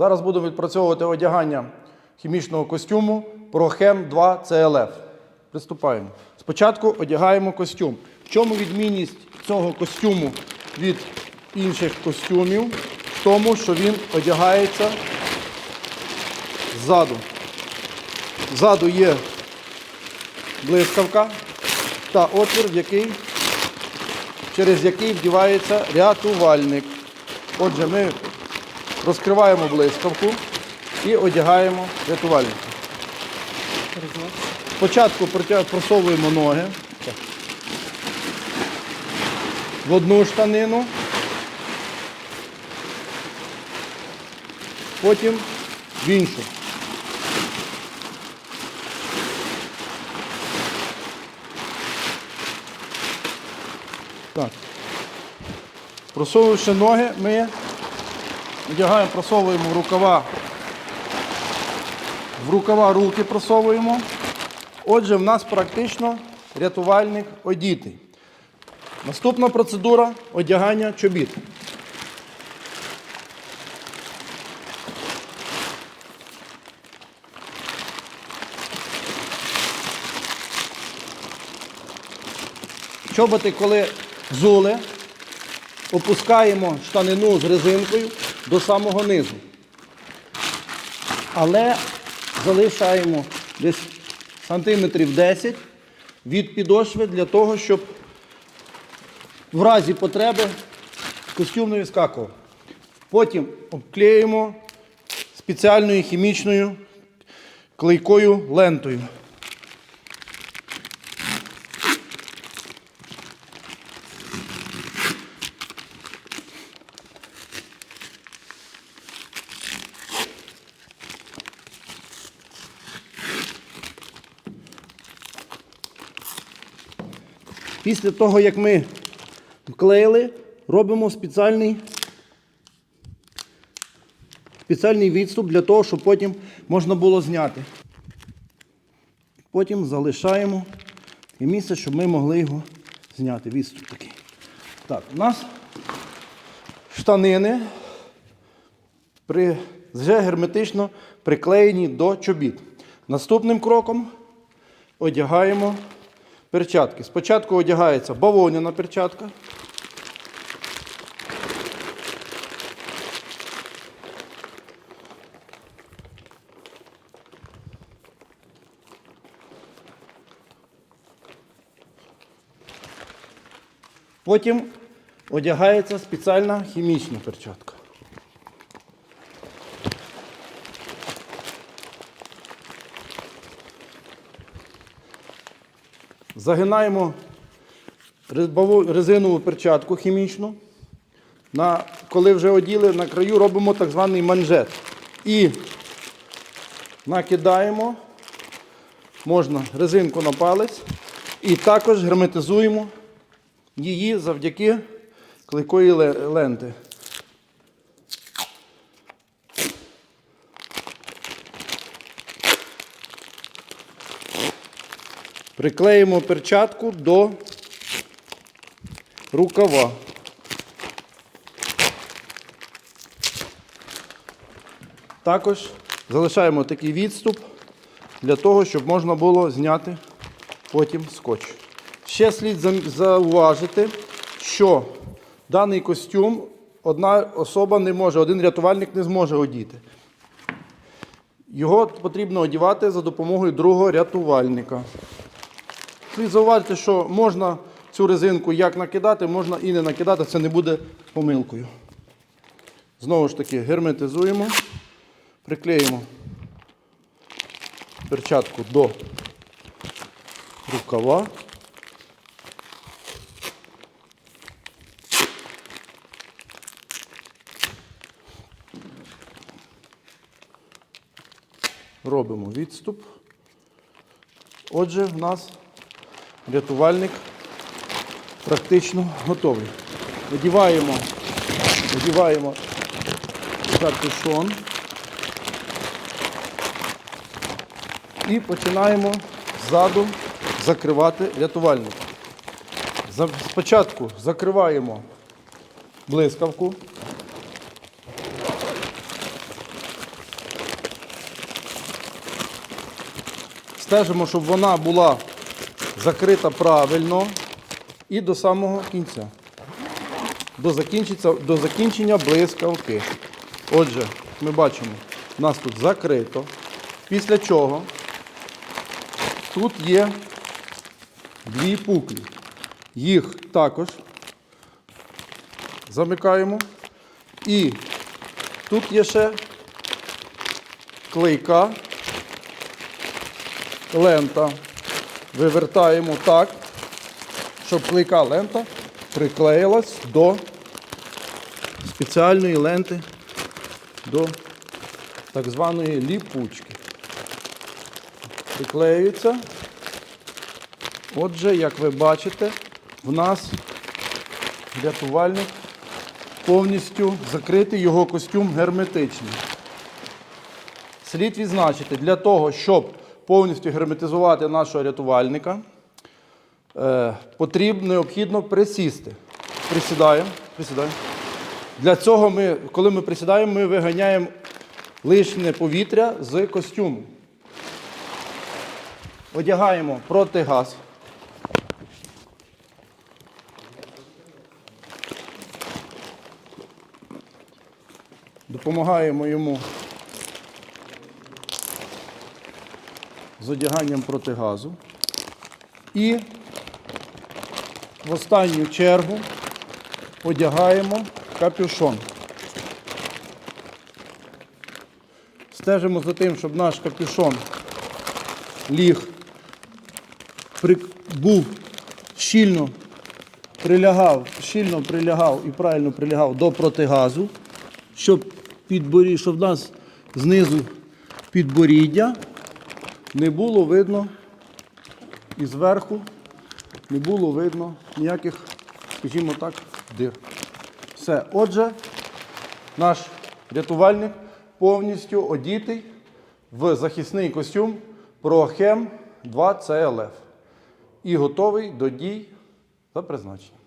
Зараз будемо відпрацьовувати одягання хімічного костюму Прохем 2 CLF. Приступаємо. Спочатку одягаємо костюм. В чому відмінність цього костюму від інших костюмів? В тому, що він одягається ззаду. Ззаду є блискавка та отвір, в який, через який вдівається рятувальник. Отже, ми розкриваємо блискавку і одягаємо рятувальника. Спочатку просовуємо ноги в одну штанину, потім в іншу. Так. Просовуючи ноги, ми одягаємо, просовуємо в рукава. В рукава руки просовуємо. Отже, в нас практично рятувальник одітий. Наступна процедура одягання чобіт. Чоботи, коли взули, опускаємо штанину з резинкою до самого низу. Але залишаємо десь сантиметрів 10 від підошви для того, щоб в разі потреби костюм не вискакував. Потім обклеїмо спеціальною хімічною клейкою лентою. Після того, як ми вклеїли, робимо спеціальний, спеціальний відступ для того, щоб потім можна було зняти. Потім залишаємо і місце, щоб ми могли його зняти. Відступ такий. Так, у нас штанини при, вже герметично приклеєні до чобіт. Наступним кроком одягаємо перчатки. Спочатку одягається бавовняна перчатка. Потім одягається спеціальна хімічна перчатка. Загинаємо резинову перчатку хімічну. На, коли вже оділи, на краю робимо так званий манжет. І накидаємо, можна резинку на палець, і також герметизуємо її завдяки клейкої ленти. Приклеїмо перчатку до рукава. Також залишаємо такий відступ для того, щоб можна було зняти потім скотч. Ще слід зауважити, що даний костюм одна особа не може, один рятувальник не зможе одіти. Його потрібно одягати за допомогою другого рятувальника. Слід зауважити, що можна цю резинку як накидати, можна і не накидати, це не буде помилкою. Знову ж таки, герметизуємо, приклеїмо перчатку до рукава. Робимо відступ. Отже, в нас рятувальник практично готовий. Надіваємо, надіваємо картюшон і починаємо ззаду закривати рятувальник. Спочатку закриваємо блискавку. Стежимо, щоб вона була закрита правильно і до самого кінця. До, до закінчення блискавки. Отже, ми бачимо, у нас тут закрито. Після чого тут є дві пуклі. Їх також замикаємо. І тут є ще клейка лента. Вивертаємо так, щоб клейка лента приклеїлась до спеціальної ленти, до так званої ліпучки. Приклеюється. Отже, як ви бачите, в нас рятувальник повністю закритий, його костюм герметичний. Слід відзначити, для того, щоб повністю герметизувати нашого рятувальника, е, потрібно необхідно присісти. Присідаємо. Присідаємо. Для цього ми, коли ми присідаємо, ми виганяємо лишнє повітря з костюму. Одягаємо протигаз. Допомагаємо йому з одяганням протигазу. І в останню чергу одягаємо капюшон. Стежимо за тим, щоб наш капюшон ліг, був щільно прилягав, щільно прилягав і правильно прилягав до протигазу, щоб підборі, щоб в нас знизу підборіддя не було видно і зверху не було видно ніяких, скажімо так, дир. Все. Отже, наш рятувальник повністю одітий в захисний костюм ProChem 2 CLF і готовий до дій за призначенням.